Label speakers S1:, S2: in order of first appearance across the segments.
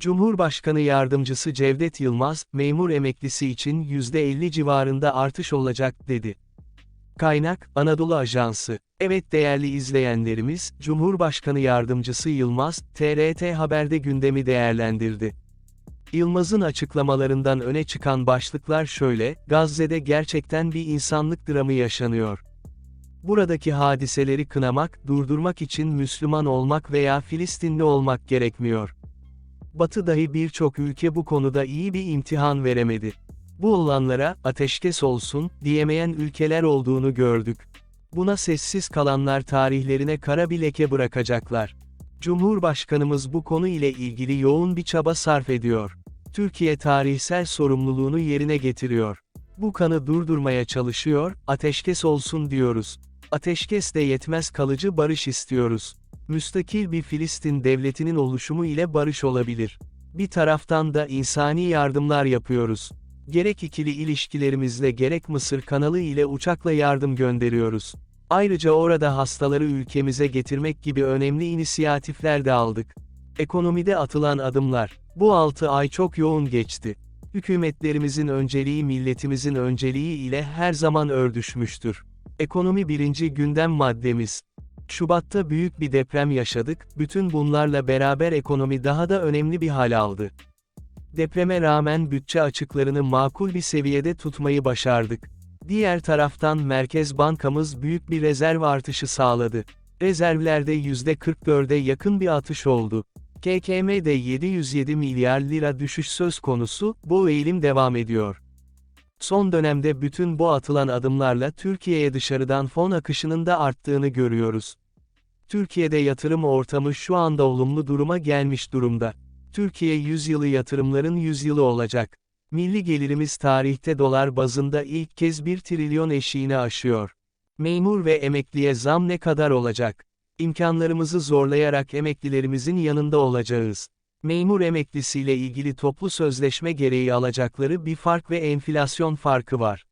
S1: Cumhurbaşkanı Yardımcısı Cevdet Yılmaz, memur emeklisi için %50 civarında artış olacak, dedi. Kaynak, Anadolu Ajansı. Evet değerli izleyenlerimiz, Cumhurbaşkanı Yardımcısı Yılmaz, TRT Haber'de gündemi değerlendirdi. Yılmaz'ın açıklamalarından öne çıkan başlıklar şöyle, Gazze'de gerçekten bir insanlık dramı yaşanıyor. Buradaki hadiseleri kınamak, durdurmak için Müslüman olmak veya Filistinli olmak gerekmiyor. Batı dahi birçok ülke bu konuda iyi bir imtihan veremedi. Bu olanlara, ateşkes olsun, diyemeyen ülkeler olduğunu gördük. Buna sessiz kalanlar tarihlerine kara bir leke bırakacaklar. Cumhurbaşkanımız bu konu ile ilgili yoğun bir çaba sarf ediyor. Türkiye tarihsel sorumluluğunu yerine getiriyor. Bu kanı durdurmaya çalışıyor, ateşkes olsun diyoruz. Ateşkes de yetmez kalıcı barış istiyoruz. Müstakil bir Filistin devletinin oluşumu ile barış olabilir. Bir taraftan da insani yardımlar yapıyoruz. Gerek ikili ilişkilerimizle gerek Mısır kanalı ile uçakla yardım gönderiyoruz. Ayrıca orada hastaları ülkemize getirmek gibi önemli inisiyatifler de aldık. Ekonomide atılan adımlar. Bu 6 ay çok yoğun geçti. Hükümetlerimizin önceliği milletimizin önceliği ile her zaman ördüşmüştür. Ekonomi birinci gündem maddemiz. Şubat'ta büyük bir deprem yaşadık, bütün bunlarla beraber ekonomi daha da önemli bir hal aldı. Depreme rağmen bütçe açıklarını makul bir seviyede tutmayı başardık. Diğer taraftan Merkez Bankamız büyük bir rezerv artışı sağladı. Rezervlerde %44'e yakın bir atış oldu. KKM'de 707 milyar lira düşüş söz konusu, bu eğilim devam ediyor. Son dönemde bütün bu atılan adımlarla Türkiye'ye dışarıdan fon akışının da arttığını görüyoruz. Türkiye'de yatırım ortamı şu anda olumlu duruma gelmiş durumda. Türkiye yüzyılı yatırımların yüzyılı olacak. Milli gelirimiz tarihte dolar bazında ilk kez 1 trilyon eşiğini aşıyor. Memur ve emekliye zam ne kadar olacak? İmkanlarımızı zorlayarak emeklilerimizin yanında olacağız. Memur emeklisiyle ilgili toplu sözleşme gereği alacakları bir fark ve enflasyon farkı var.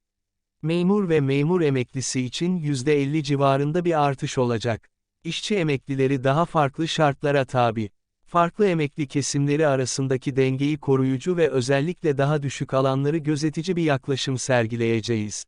S1: Memur ve memur emeklisi için %50 civarında bir artış olacak. İşçi emeklileri daha farklı şartlara tabi. Farklı emekli kesimleri arasındaki dengeyi koruyucu ve özellikle daha düşük alanları gözetici bir yaklaşım sergileyeceğiz.